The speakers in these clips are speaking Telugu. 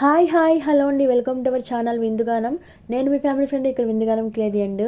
హాయ్ హాయ్ హలో అండి. Welcome to our channel Vindugaanam. నేను మీ ఫ్యామిలీ ఫ్రెండ్ ఇక్కడ విందుగానం క్లేది అండ్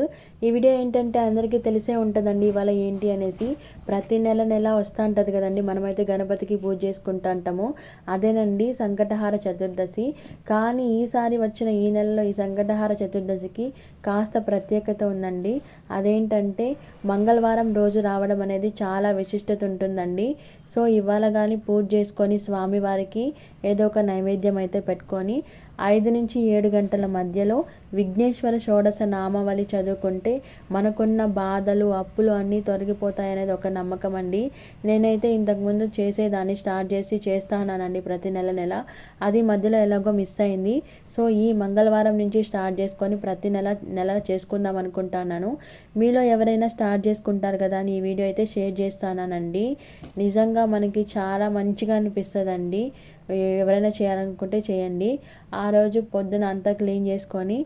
ఈ వీడియో ఏంటంటే అందరికీ తెలిసే ఉంటుందండి ఇవాళ ఏంటి అనేసి. ప్రతి నెల నెల వస్తూ ఉంటుంది కదండి. మనమైతే గణపతికి పూజ చేసుకుంటూ ఉంటాము అదేనండి సంకటహార చతుర్దశి. కానీ ఈసారి వచ్చిన ఈ నెలలో ఈ సంకటహార చతుర్దశికి కాస్త ప్రత్యేకత ఉందండి. అదేంటంటే మంగళవారం రోజు రావడం అనేది చాలా విశిష్టత ఉంటుందండి. సో ఇవాళ కానీ పూజ చేసుకొని స్వామివారికి ఏదో ఒక నైవేద్యం అయితే పెట్టుకొని ఐదు నుంచి ఏడు గంటల మధ్యలో విఘ్నేశ్వర షోడశ నామావళి చదువుకుంటే మనకున్న బాధలు అప్పులు అన్నీ తొలగిపోతాయనేది ఒక నమ్మకం అండి. నేనైతే ఇంతకుముందు చేసేదాన్ని స్టార్ట్ చేసి చేస్తానండి ప్రతి నెల నెల. అది మధ్యలో ఎలాగో మిస్ అయింది. సో ఈ మంగళవారం నుంచి స్టార్ట్ చేసుకొని ప్రతి నెల నెల చేసుకుందాం అనుకుంటున్నాను. మీలో ఎవరైనా స్టార్ట్ చేసుకుంటారు కదా అని ఈ వీడియో అయితే షేర్ చేస్తానండి నిజంగా మనకి చాలా మంచిగా అనిపిస్తుందండి. ఎవరైనా చేయాలనుకుంటే చేయండి. ఆ రోజు పొద్దున అంతా క్లీన్ చేసుకొని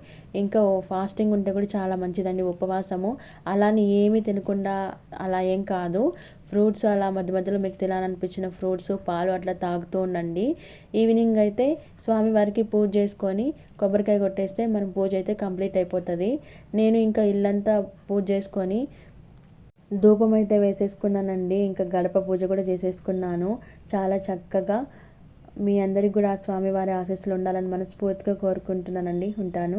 ఇంకా ఫాస్టింగ్ ఉంటే కూడా చాలా మంచిదండి ఉపవాసము. అలానే ఏమీ తినకుండా అలా ఏం కాదు. ఫ్రూట్స్ అలా మధ్య మధ్యలో మీకు తినాలనిపించిన ఫ్రూట్స్ పాలు అట్లా తాగుతూ ఉండండి. ఈవినింగ్ అయితే స్వామివారికి పూజ చేసుకొని కొబ్బరికాయ కొట్టేస్తే మనం పూజ అయితే కంప్లీట్ అయిపోతుంది. నేను ఇంకా ఇల్లంతా పూజ చేసుకొని ధూపం అయితే వేసేసుకున్నానండి. ఇంకా గడప పూజ కూడా చేసేసుకున్నాను. చాలా చక్కగా మీ అందరికి కూడా ఆ స్వామివారి ఆశీస్సులు ఉండాలని మనస్ఫూర్తిగా కోరుకుంటున్నానండి. ఉంటాను.